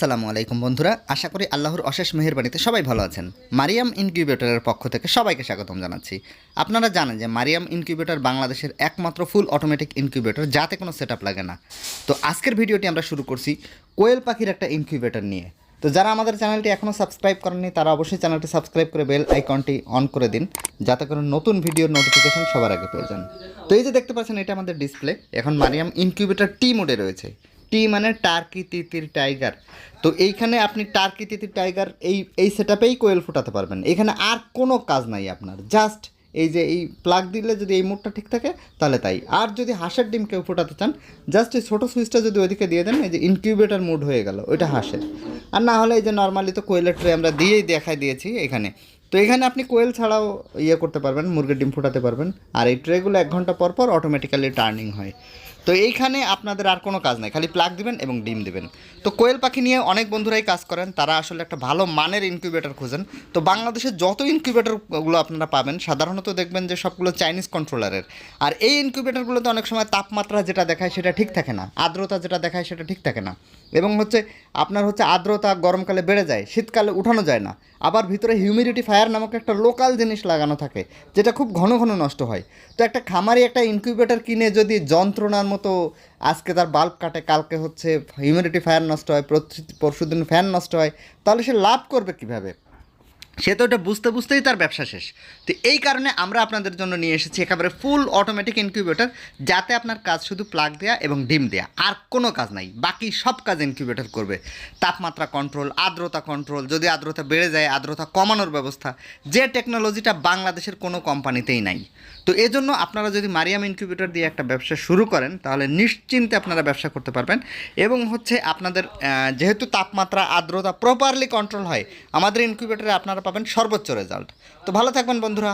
আসসালামু আলাইকুম বন্ধুরা, আশা করি আল্লাহর অশেষ মেহেরবানিতে সবাই ভালো আছেন। মারিয়াম ইনকিউবেটরের পক্ষ থেকে সবাইকে স্বাগতম জানাচ্ছি। আপনারা জানেন যে মারিয়াম ইনকিউবেটর বাংলাদেশের একমাত্র ফুল অটোমেটিক ইনকিউবেটর, যাতে কোনো সেট লাগে না। তো আজকের ভিডিওটি আমরা শুরু করছি কোয়েল পাখির একটা ইনকিউবেটর নিয়ে। তো যারা আমাদের চ্যানেলটি এখনও সাবস্ক্রাইব করেননি, তারা অবশ্যই চ্যানেলটি সাবস্ক্রাইব করে বেল আইকনটি অন করে দিন, যাতে করে নতুন ভিডিওর নোটিফিকেশন সবার আগে পেয়ে যান। তো এই যে দেখতে পাচ্ছেন, এটা আমাদের ডিসপ্লে। এখন মারিয়াম ইনকিউবেটর টি মোডে রয়েছে। টি মানে টার্কি তিতির টাইগার। তো এইখানে আপনি টার্কি তিতির টাইগার এই এই সেট কোয়েল ফুটাতে পারবেন। এখানে আর কোনো কাজ নাই আপনার, জাস্ট এই যে এই প্লাগ দিলে যদি এই মোডটা ঠিক থাকে, তাহলে তাই। আর যদি হাঁসের ডিম কেউ ফোটাতে চান, জাস্ট এই ছোটো সুইচটা যদি ওইদিকে দিয়ে দেন, এই যে ইনকিউবেটার মোড হয়ে গেল, ওইটা হাঁসের। আর না হলে এই যে নর্মালি তো কোয়েলের ট্রে আমরা দিয়েই দেখাই দিয়েছি এখানে। তো এখানে আপনি কোয়েল ছাড়াও ইয়ে করতে পারবেন, মুরগির ডিম ফোটাতে পারবেন। আর এই ট্রেগুলো এক ঘণ্টা পর পর অটোমেটিক্যালি টার্নিং হয়। তো এইখানে আপনাদের আর কোনো কাজ নাই, খালি প্লাগ দিবেন এবং ডিম দিবেন। তো কোয়েল পাখি নিয়ে অনেক বন্ধুরাই কাজ করেন, তারা আসলে একটা ভালো মানের ইনকিউবেটর খোঁজেন। তো বাংলাদেশের যত ইনকিউবেটরগুলো আপনারা পাবেন, সাধারণত দেখবেন যে সবগুলো চাইনিজ কন্ট্রোলারের আর এই ইনকিউবেটরগুলোতে অনেক সময় তাপমাত্রা যেটা দেখায় সেটা ঠিক থাকে না, আর্দ্রতা যেটা দেখায় সেটা ঠিক থাকে না। এবং হচ্ছে আপনার হচ্ছে আর্দ্রতা গরমকালে বেড়ে যায়, শীতকালে উঠানো যায় না। আবার ভিতরে হিউমিডিটি ফায়ার নামক একটা লোকাল জিনিস লাগানো থাকে, যেটা খুব ঘন ঘন নষ্ট হয়। তো একটা খামারি একটা ইনকিউবেটর কিনে যদি যন্ত্রণার মতো আজকে তার বাল্ব কাটে, কালকে হচ্ছে হিউমিডিটি ফ্যান নষ্ট হয় পরশু দিন ফ্যান নষ্ট হয়, তাহলে সে লাভ করবে কীভাবে? সে তো ওটা বুঝতে বুঝতেই তার ব্যবসা শেষ। তো এই কারণে আমরা আপনাদের জন্য নিয়ে এসেছি একেবারে ফুল অটোমেটিক ইনকিউবেটর যাতে আপনার কাজ শুধু প্লাগ দেয়া এবং ডিম দেয়া। আর কোনো কাজ নাই, বাকি সব কাজ ইনকিউবেটর করবে। তাপমাত্রা কন্ট্রোল আর্দ্রতা কন্ট্রোল যদি আর্দ্রতা বেড়ে যায়, আর্দ্রতা কমানোর ব্যবস্থা। যে টেকনোলজিটা বাংলাদেশের কোনো কোম্পানিতেই নাই। তো এজন্য আপনারা যদি মারিয়াম ইনকিউবেটর দিয়ে একটা ব্যবসা শুরু করেন, তাহলে নিশ্চিন্তে আপনারা ব্যবসা করতে পারবেন। এবং হচ্ছে আপনাদের যেহেতু তাপমাত্রা, আর্দ্রতা প্রপারলি কন্ট্রোল হয়, আমাদের ইনকিউবেটরে আপনারা পাবেন সর্বোচ্চ রেজাল্ট তো ভালো থাকবেন বন্ধুরা